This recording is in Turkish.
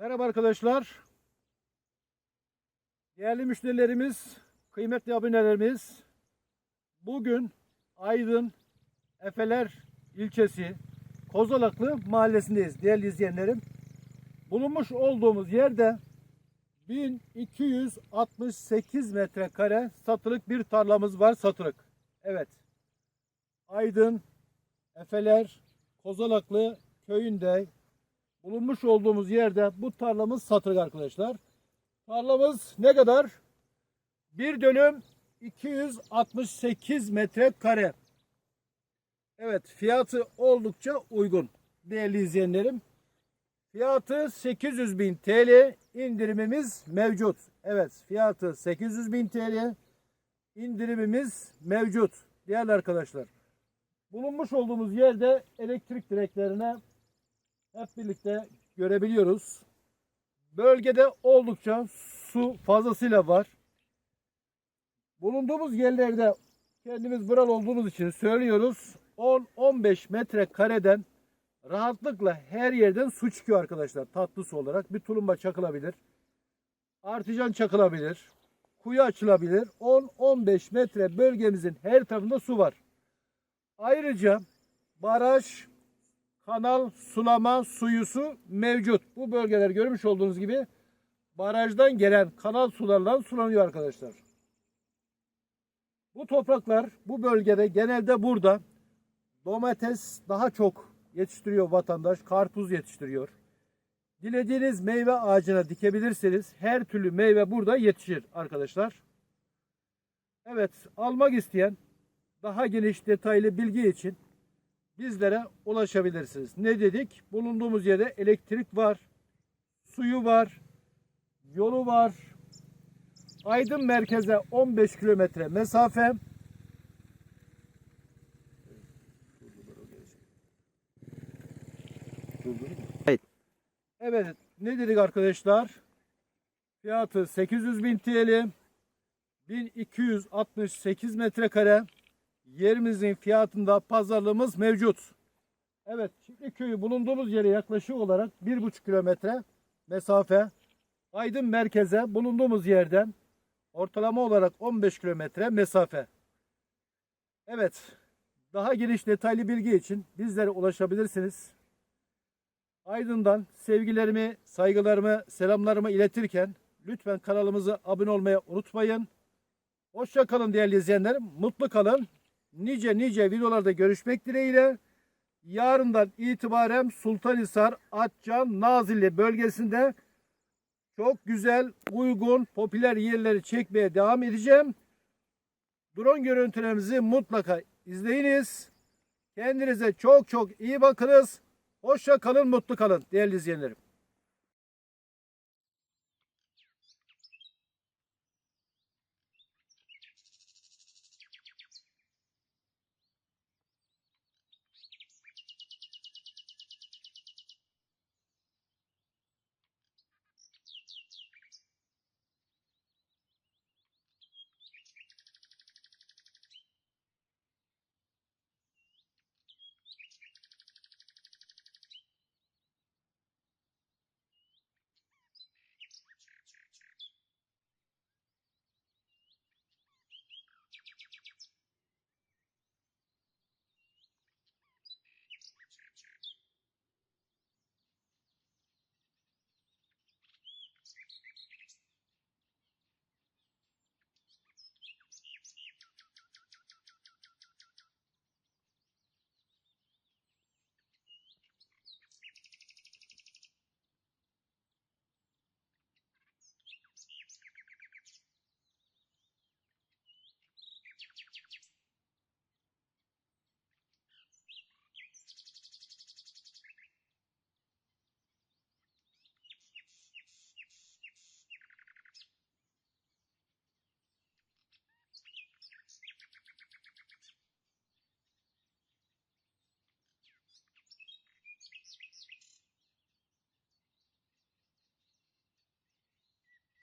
Merhaba arkadaşlar. Değerli müşterilerimiz, kıymetli abonelerimiz. Bugün Aydın Efeler ilçesi Kozalaklı mahallesindeyiz değerli izleyenlerim. Bulunmuş olduğumuz yerde 1268 metrekare satılık bir tarlamız var satılık. Evet. Aydın Efeler Kozalaklı köyünde bulunmuş olduğumuz yerde bu tarlamız satılık arkadaşlar. Tarlamız ne kadar? Bir dönüm 268 metrekare. Evet fiyatı oldukça uygun değerli izleyenlerim. Fiyatı 800 bin TL indirimimiz mevcut. Evet fiyatı 800 bin TL indirimimiz mevcut değerli arkadaşlar. Bulunmuş olduğumuz yerde elektrik direklerine hep birlikte görebiliyoruz. Bölgede oldukça su fazlasıyla var. Bulunduğumuz yerlerde kendimiz buralı olduğumuz için söylüyoruz. 10-15 metre kareden rahatlıkla her yerden su çıkıyor arkadaşlar. Tatlı su olarak bir tulumba çakılabilir. Artican çakılabilir. Kuyu açılabilir. 10-15 metre bölgemizin her tarafında su var. Ayrıca baraj, kanal, sulama suyusu mevcut. Bu bölgeler görmüş olduğunuz gibi barajdan gelen kanal sularından sulanıyor arkadaşlar. Bu topraklar bu bölgede genelde burada domates daha çok yetiştiriyor vatandaş. Karpuz yetiştiriyor. Dilediğiniz meyve ağacına dikebilirsiniz. Her türlü meyve burada yetişir arkadaşlar. Evet almak isteyen daha geniş detaylı bilgi için bizlere ulaşabilirsiniz. Ne dedik? Bulunduğumuz yerde elektrik var, suyu var, yolu var. Aydın merkeze 15 kilometre mesafe. Evet. Evet, ne dedik arkadaşlar? Fiyatı 800 bin TL, 1268 metrekare. Yerimizin fiyatında pazarlığımız mevcut. Evet, Çiftlik Köyü bulunduğumuz yere yaklaşık olarak 1,5 kilometre mesafe. Aydın merkeze bulunduğumuz yerden ortalama olarak 15 kilometre mesafe. Evet, daha geniş detaylı bilgi için bizlere ulaşabilirsiniz. Aydın'dan sevgilerimi, saygılarımı, selamlarımı iletirken lütfen kanalımıza abone olmayı unutmayın. Hoşça kalın değerli izleyenlerim. Mutlu kalın. Nice nice videolarda görüşmek dileğiyle. Yarından itibaren Sultanhisar, Atcan, Nazilli bölgesinde çok güzel, uygun, popüler yerleri çekmeye devam edeceğim. Drone görüntülerimizi mutlaka izleyiniz. Kendinize çok çok iyi bakınız. Hoşça kalın, mutlu kalın değerli izleyenlerim.